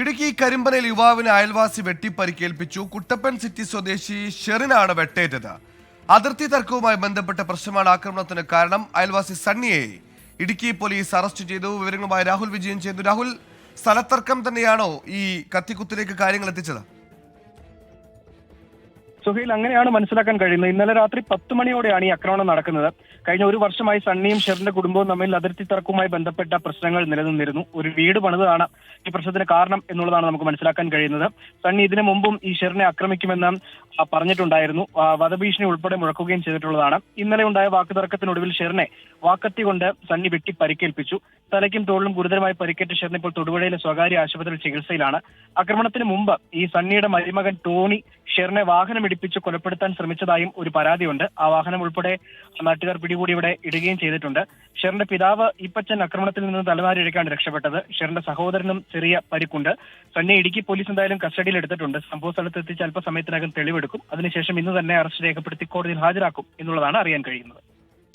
ഇടുക്കി കരിമ്പനയിൽ യുവാവിനെ അയൽവാസി വെട്ടിപ്പരിക്കേൽപ്പിച്ചു. കുട്ടപ്പൻ സിറ്റി സ്വദേശി ഷെറിനാണ് വെട്ടേറ്റത്. അതിർത്തി തർക്കവുമായി ബന്ധപ്പെട്ട പ്രശ്നമാണ് ആക്രമണത്തിന് കാരണം. അയൽവാസി സണ്ണിയെ ഇടുക്കി പോലീസ് അറസ്റ്റ് ചെയ്തു. വിവരങ്ങളുമായി രാഹുൽ വിജയൻ ചെയ്തു രാഹുൽ സ്ഥലത്തർക്കം തന്നെയാണോ ഈ കത്തിക്കുത്തിലേക്ക് കാര്യങ്ങൾ എത്തിച്ചത്? സുഹൈൽ അങ്ങനെയാണ് മനസ്സിലാക്കാൻ കഴിയുന്നത്. ഇന്നലെ രാത്രി പത്ത് മണിയോടെയാണ് ഈ ആക്രമണം നടക്കുന്നത്. കഴിഞ്ഞ ഒരു വർഷമായി സണ്ണിയും ഷെറിന്റെ കുടുംബവും തമ്മിൽ അതിർത്തി തർക്കവുമായി ബന്ധപ്പെട്ട പ്രശ്നങ്ങൾ നിലനിന്നിരുന്നു. ഒരു വീട് പണിതാണ് ഈ പ്രശ്നത്തിന് കാരണം എന്നുള്ളതാണ് നമുക്ക് മനസ്സിലാക്കാൻ കഴിയുന്നത്. സണ്ണി ഇതിനു മുമ്പും ഈ ഷെറിനെ ആക്രമിക്കുമെന്ന് പറഞ്ഞിട്ടുണ്ടായിരുന്നു. വധഭീഷണി ഉൾപ്പെടെ മുഴക്കുകയും ചെയ്തിട്ടുള്ളതാണ്. ഇന്നലെ ഉണ്ടായ വാക്കുതർക്കത്തിനൊടുവിൽ ഷെറിനെ വാക്കത്തി കൊണ്ട് സണ്ണി വെട്ടി പരിക്കേൽപ്പിച്ചു. തലയ്ക്കും തോളിലും ഗുരുതരമായി പരിക്കേറ്റ ഷെറിൻ ഇപ്പോൾ തൊടുപുഴയിലെ സ്വകാര്യ ആശുപത്രിയിൽ ചികിത്സയിലാണ്. ആക്രമണത്തിന് മുമ്പ് ഈ സണ്ണിയുടെ മരുമകൻ ടോണി ഷെറിനെ വാഹനം ഇടിപ്പിച്ച് കൊലപ്പെടുത്താൻ ശ്രമിച്ചതായും ഒരു പരാതിയുണ്ട്. ആ വാഹനം ഉൾപ്പെടെ നാട്ടുകാർ പിടികൂടി ഇവിടെ ഇടുകയും ചെയ്തിട്ടുണ്ട്. ഷെറിന്റെ പിതാവ് ഈപ്പച്ചൻ ആക്രമണത്തിൽ നിന്ന് തലനാരിഴക്കാണ് രക്ഷപ്പെട്ടത്. ഷെറിന്റെ സഹോദരനും ചെറിയ പരിക്കുണ്ട്. സണ്ണി ഇടുക്കി പോലീസ് എന്തായാലും കസ്റ്റഡിയിൽ എടുത്തിട്ടുണ്ട്. സംഭവ സ്ഥലത്ത് എത്തിച്ച് അല്പസമയത്തിനകം തെളിവെടുക്കും. അതിനുശേഷം ഇന്ന് തന്നെ അറസ്റ്റ് രേഖപ്പെടുത്തി കോടതിയിൽ ഹാജരാക്കും എന്നുള്ളതാണ് അറിയാൻ കഴിയുന്നത്.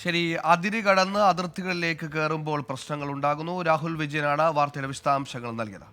ശരി അതിരി കടന്ന് അതിർത്തികളിലേക്ക് കയറുമ്പോൾ പ്രശ്നങ്ങൾ ഉണ്ടാകുന്നു. രാഹുൽ വിജയനാണ് വാർത്തയുടെ വിശദാംശങ്ങൾ നൽകിയത്.